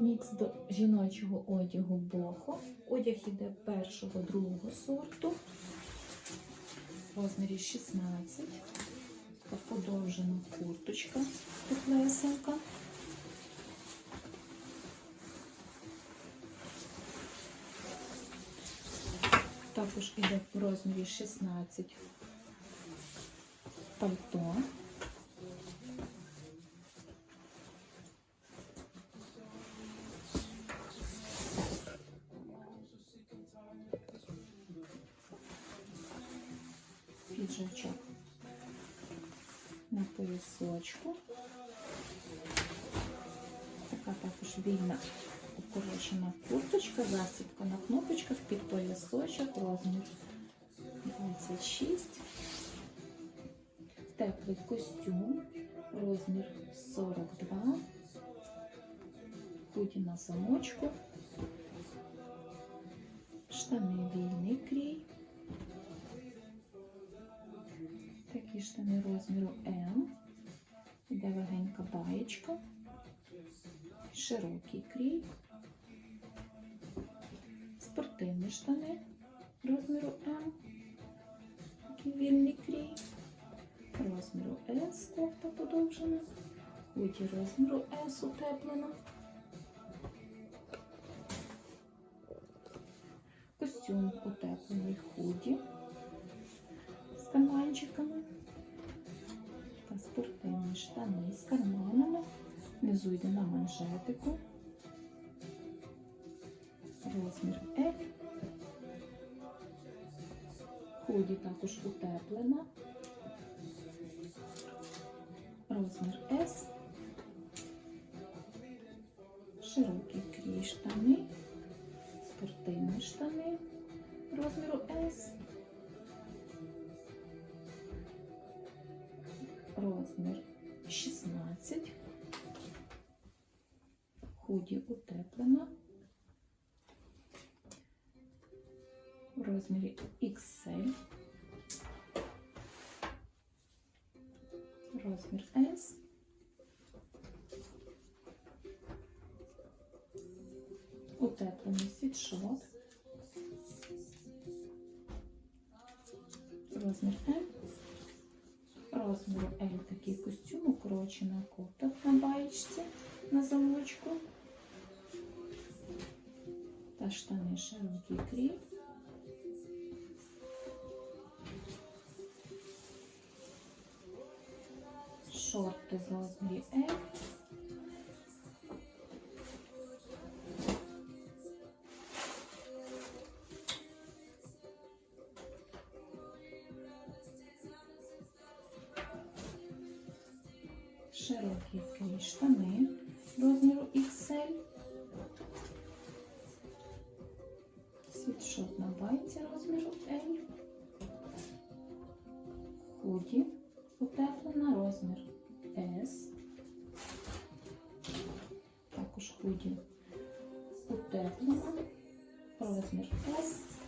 Мікс до жіночого одягу бохо. Одяг іде першого, другого сорту. В розмірі 16. Подовжена курточка теплесенька. Також іде в розмірі 16 пальто. Піджачок на поясочку. Така також вільна укорочена курточка, засібка на кнопочках під поясочок, розмір 26. Теплий костюм, розмір 42. Худі на замочку. Штани вільний крій. Штани розміру М. Іде легенька баєчка. Широкий крій. Спортивні штани розміру М. Такий вільний крій. Розміру С кофта подовжена. Худі розміру С утеплена. Костюм утеплений худі з карманчиками Внизу йде на манжетику. Розмір L. Худі також утеплена. Розмір S. Широкий крій штани. Спортивні штани розміру S. Розмір 16. Худі утеплена. В розмірі XL. Розмір S. Утеплений світшот. Розмір М. Розміру L такий костюм, укорочена кофта на баєчці на замочку. Та штани широкий крій. Шорти в розмірі L. Широкі штани XL. Світшот на байці розміру L. Худі утеплена розмір S. Також худі утеплена розмір S.